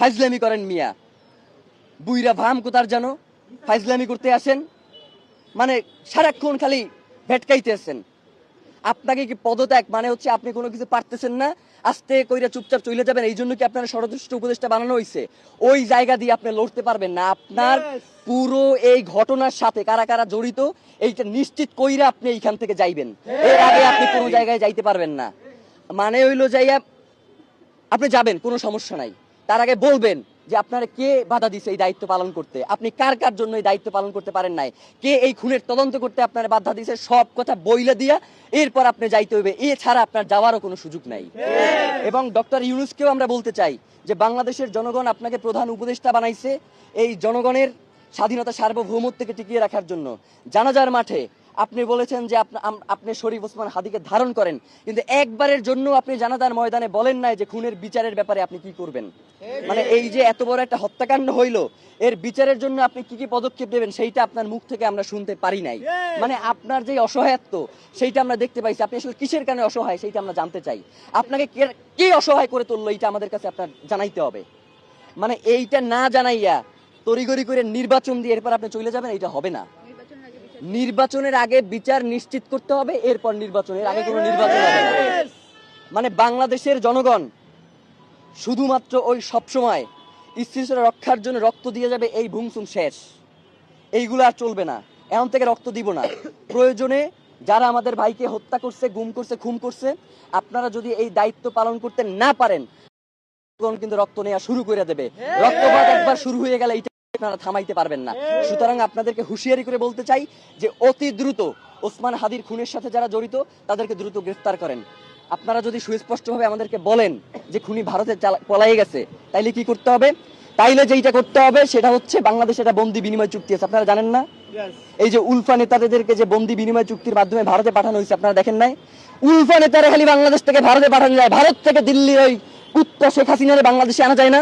ফাইজলামি করেন মিয়া। বুইরা ভাম কোথার জানো? ফাইজলামি করতে আসেন। মানে সারাক্ষণ খালি ভেটকাইতে ভেটকাইতেছেন আপনাকে কি পদত্যাগ? মানে হচ্ছে আপনি কোনো কিছু পারতেছেন না আস্তে কইরা চুপচাপ চলে যাবেন। এই জন্য কি আপনার ষড়যন্ত্র উপদেশটা বানানো হয়েছে ওই জায়গা দিয়ে আপনি লড়তে পারবেন না। আপনার পুরো এই ঘটনার সাথে কারা কারা জড়িত এইটা নিশ্চিত কইরা আপনি এইখান থেকে যাইবেন। এর আগে আপনি কোনো জায়গায় যাইতে পারবেন না। মানে হইল যাইয়া আপনি যাবেন কোনো সমস্যা নাই। তার আগে বলবেন যে আপনারা কে বাধা দিছে এই দায়িত্ব পালন করতে? আপনি কার কার জন্য এই দায়িত্ব পালন করতে পারেন নাই? কে এই খুনের তদন্ত করতে আপনারা বাধা দিছে? সব কথা বইলে দিয়া এরপর আপনি যাইতে হবে এছাড়া আপনার যাওয়ারও কোনো সুযোগ নাই। এবং ডক্টর ইউনুসকেও আমরা বলতে চাই যে বাংলাদেশের জনগণ আপনাকে প্রধান উপদেষ্টা বানাইছে এই জনগণের স্বাধীনতা সার্বভৌমত্বকে টিকিয়ে রাখার জন্য। জানাজার মাঠে আপনি বলেছেন যে আপনি শরীফ ওসমান হাদিকে ধারণ করেন, কিন্তু একবারের জন্য আপনি জানাজার ময়দানে বলেন নাই যে খুনের বিচারের ব্যাপারে আপনি কি করবেন। মানে এই যে এত বড় একটা হত্যাকাণ্ড হইল, এর বিচারের জন্য আপনি কি কি পদক্ষেপ নেবেন সেইটা আপনার মুখ থেকে আমরা শুনতে পারি নাই। মানে আপনার যে অসহায়ত্ব, সেইটা আমরা দেখতে পাইছি। আপনি আসলে কিসের কারণে অসহায় সেইটা আমরা জানতে চাই। আপনাকে কে- অসহায় করে তুললো এইটা আমাদের কাছে আপনার জানাইতে হবে। মানে এইটা না জানাইয়া তড়িগড়ি করে নির্বাচন দিয়ে এরপর আপনি চলে যাবেন, এইটা হবে না। নির্বাচনের আগে বিচার নিশ্চিত করতে হবে এরপর নির্বাচনের আগে কোনো নির্বাচন হবে না। মানে বাংলাদেশের জনগণ শুধুমাত্র ওই সবসময় স্থিতিশীলতা রক্ষার জন্য রক্ত দিয়ে যাবে এই ভুংসুম শেষ। এইগুলো আর চলবে না। এখন থেকে রক্ত দিব না। প্রয়োজনে যারা আমাদের ভাইকে হত্যা করছে গুম করছে খুন করছে আপনারা যদি এই দায়িত্ব পালন করতে না পারেন কিন্তু রক্ত নেওয়া শুরু করে দেবে। রক্তপাত একবার শুরু হয়ে গেলে এইটা আপনারা থামাইতে পারবেন না। সুতরাং আপনাদেরকে হুঁশিয়ারি করে বলতে চাই যে অতি দ্রুত ওসমান হাদির খুনের সাথে যারা জড়িত তাদেরকে দ্রুত গ্রেফতার করেন। আপনারা যদি সুস্পষ্টভাবে আমাদেরকে বলেন যে খুনি ভারতে পলায়ে গেছে তাইলে কি করতে হবে? তাইলে যেইটা করতে হবে সেটা হচ্ছে বাংলাদেশে একটা বন্দি বিনিময় চুক্তি আছে। আপনারা জানেন না? এই যে উলফা নেতাদেরকে যে বন্দি বিনিময় চুক্তির মাধ্যমে ভারতে পাঠানো হয়েছে আপনারা দেখেন নাই? উলফা নেতারা খালি বাংলাদেশ থেকে ভারতে পাঠানো যায়। ভারত থেকে দিল্লি ওই কুত্তা শেখ হাসিনারে বাংলাদেশে আনা যায় না?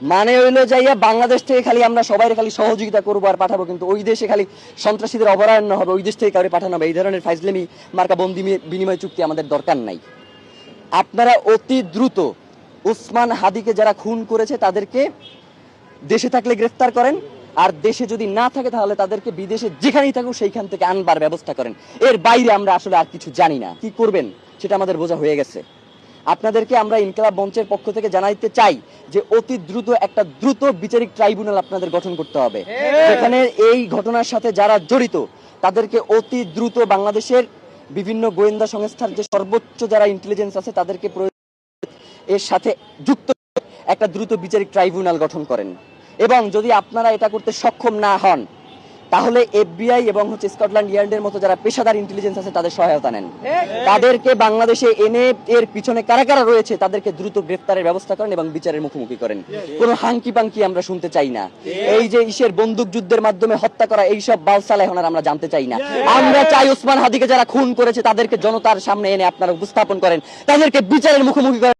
মানে হইল যাইয়া বাংলাদেশ থেকে খালি আমরা সবাই খালি সহযোগিতা করব আর পাঠাবো, কিন্তু ওই দেশে খালি সন্ত্রাসীদের অবরায়ন হবে, ওই দেশ থেকে কাউরে পাঠানো হবে। এই ধরনের ফাইজলেমি, মার্কা বন্দি বিনিময় চুক্তি আমাদের দরকার নাই। আপনারা অতি দ্রুত উসমান হাদিকে যারা খুন করেছে তাদেরকে দেশে থাকলে গ্রেফতার করেন, আর দেশে যদি না থাকে তাহলে তাদেরকে বিদেশে যেখানেই থাকুক সেইখান থেকে আনবার ব্যবস্থা করেন। এর বাইরে আমরা আসলে আর কিছু জানি না। কি করবেন সেটা আমাদের বোঝা হয়ে গেছে। আপনাদেরকে আমরা ইনকলাব মঞ্চের পক্ষ থেকে জানাইতে চাই যে অতি দ্রুত একটা দ্রুত বিচারিক ট্রাইব্যুনাল আপনাদের গঠন করতে হবে। যেখানে এই ঘটনার সাথে যারা জড়িত তাদেরকে অতি দ্রুত বাংলাদেশের বিভিন্ন গোয়েন্দা সংস্থার যে সর্বোচ্চ যারা ইন্টেলিজেন্স আছে তাদেরকে এর সাথে যুক্ত একটা দ্রুত বিচারিক ট্রাইব্যুনাল গঠন করেন। এবং যদি আপনারা এটা করতে সক্ষম না হন তাহলে এফবিআই এবং হচ্ছে স্কটল্যান্ড ইয়ার্ডের মতো যারা পেশাদার ইন্টেলিজেন্স আছে, তাদের সহায়তা নেন। তাদেরকে বাংলাদেশে এনে এর পিছনে কারা কারা রয়েছে, তাদেরকে দ্রুত গ্রেফতারের ব্যবস্থা করেন এবং বিচারের মুখোমুখি করেন। কোনো হাঙ্কি পাঙ্কি আমরা শুনতে চাই না। এই যে ইসের বন্দুক যুদ্ধের মাধ্যমে হত্যা করা এইসব বালসালা এখন আমরা জানতে চাই না। আমরা চাই ওসমান হাদিকে যারা খুন করেছে, তাদেরকে জনতার সামনে এনে আপনারা উপস্থাপন করেন, তাদেরকে বিচারের মুখোমুখি করেন।